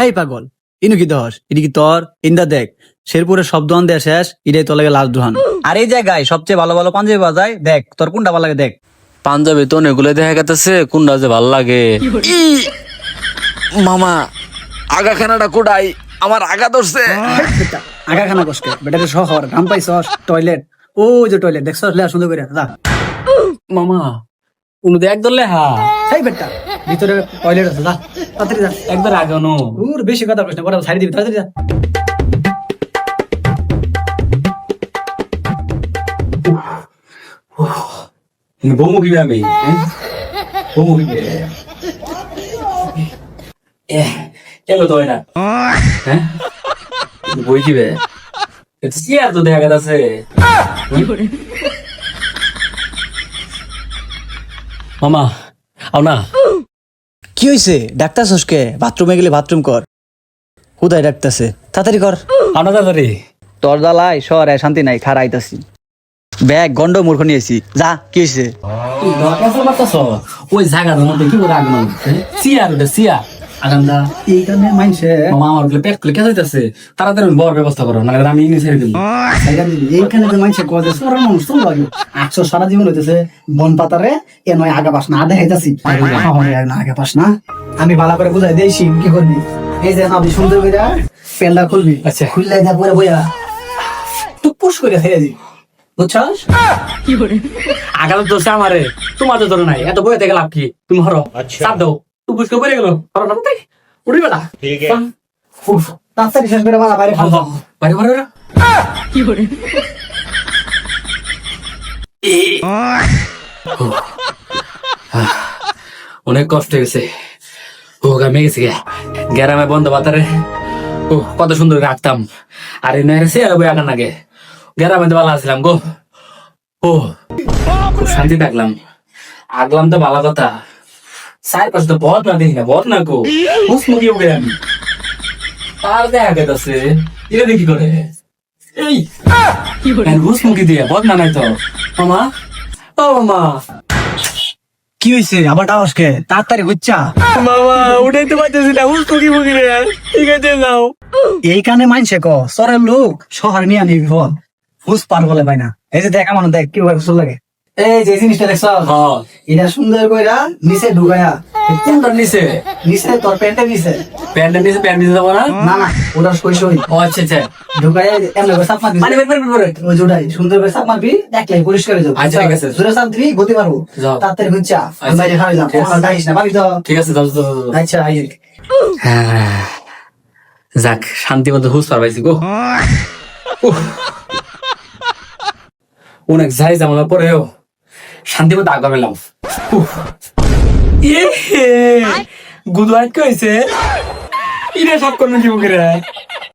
হেই পাগল ইনু কি দহস ইনি কি তোর? ইন্দা দেখ শেরপুরের সব দোয়ান দেয়া শেষ ইটাই তোর লাগে লাস্ট দোহান। আর এই জায়গায় সবচেয়ে ভালো ভালো পাঞ্জাবি পাওয়া যায় দেখ তোর কোনটা ভালো লাগে দেখ। পাঞ্জাবি তো অনেকগুলো দেখা গেছে কোনটা যে ভালো লাগে? ই! মামা আগা খানাটা কোটাই আমার আগা ধরছে। আগা খানা কষ্টে বেটারে শহর গ্রাম পাইছস টয়লেট। ও যে টয়লেট দেখছস? লে সুন্দর করে যা। মামা উনি দেখ ধরলে লেহা এই বেটা ভিতরে টয়লেট আছে যা তাড়াতাড়ি যা একদম আগানো দূর বেশি কথা বলিস না বড় ছাড়ি দিবি তাড়াতাড়ি যা বমু কি আমি বমু কি এলো তো এটা হ্যাঁ বই কিবে কি আর তো দেখা গেছে মামা আও না কি হইছে? ডাক্তার সসকে বাথরুমে গেলে বাথরুম কর। হুদাই ডাকতেছে। তাড়াতাড়ি কর। আনা না তাড়াতাড়ি তোর জ্বালাই সর শান্তি নাই খারা আইতাছি ব্যাগ গন্ড মূর্খ নিয়েছি যা কি হয়েছে ওই জায়গার মধ্যে কি করে আগমন সিয়ার ওটা সিয়া আগান্দা এইখানে মাইনছে। মামা আমারগুলো পেট খুলে কে যাইতেছে তাড়াতাড়ি বড় ব্যবস্থা করো নাহলে আমি ইনি ছেড়ে দিই এইখানে যে মাইনছে কয়ে সোরা মানুষ তো লাগে। আটশো সারা জীবন হইতেছে বন পাতারে এ নয় আগা পাস না আধা খাইতাছি। না আগে পাস না আমি ভালো করে বুঝাই দিয়েছি কি করবি? এই যে নাবি সুন্দর করে পেন্ডা খুলবি। আচ্ছা। খুললে যা পরে বইয়া টুপুস করে ছেড়ে দিবি। বুঝছস? আগামী দোষ আমারে তোমার তো ধরো নাই। এত বয়ে থেকে লাভ কি? তুমি হরো চাপ দাও। বুঝকে পড়ে গেল? তাই? বেলা তাড়াতাড়ি শেষ করে বাবা বাইরে বাইরে বাইরে। এ। আহ, অনেক কষ্ট হয়েছে। ও গামে গেছে গে। গ্যারামে বন্ধ বাতারে। ও কত সুন্দর রাখতাম আর এই নয় সে বই আগান আগে গ্যারামে তো ভালো আসলাম গো। ও খুব শান্তি থাকলাম। আগলাম তো ভালো কথা। চার পাশে তো বদ না দেখি না বদ না গো। হুস মুখি উঠে আমি। আর দেখা গেছে এটা দেখি করে। এই। হুস মুখি দিয়ে বদ না নাই তো। মামা ও মামা কি হয়েছে আবার টাওয়াসকে তাড়াতাড়ি হচ্ছা মামা উঠাইতে পারতেছি না হুস মুখি মুখি রে ঠিক আছে যাও। এই কানে মানছে ক? সরের লোক শহর নিয়ে আনি বিপদ। ফুস পার বলে পাই না। এই যে দেখা আমার দেখ কি ভাবে সুন্দর লাগে। এই যে জিনিসটা দেখছ? হ্যাঁ। এটা সুন্দর কইরা নিচে ঢুকায়া। কোনটা নিচে? নিচে তোর প্যান্টের নিচে। প্যান্টের নিচে প্যান্ট নিচে যাব না? না না ওটা কই সই। ও আচ্ছা আচ্ছা। ঢুকায়া এমনি করে চাপ মারবি। মানে বের বের বের ওই জোড়াই সুন্দর করে চাপ মারবি দেখলাই পরিষ্কার হয়ে যাবে। আচ্ছা, ঠিক আছে। জোরে দিবি গতি পারব হচ্ছে আচ্ছা, বাইরে খাওয়া যাও ওখানে ডাকিস না পাবি তো। ঠিক আছে যাও যাও। আচ্ছা আই হ্যাঁ। যাক শান্তি মতো হুস পারবাইছি গো। অনেক যাই জামানোর পরেও শান্তি মতো আগামে লাভ গুদ হয়েছে ইরে সব করবেন কি মুখে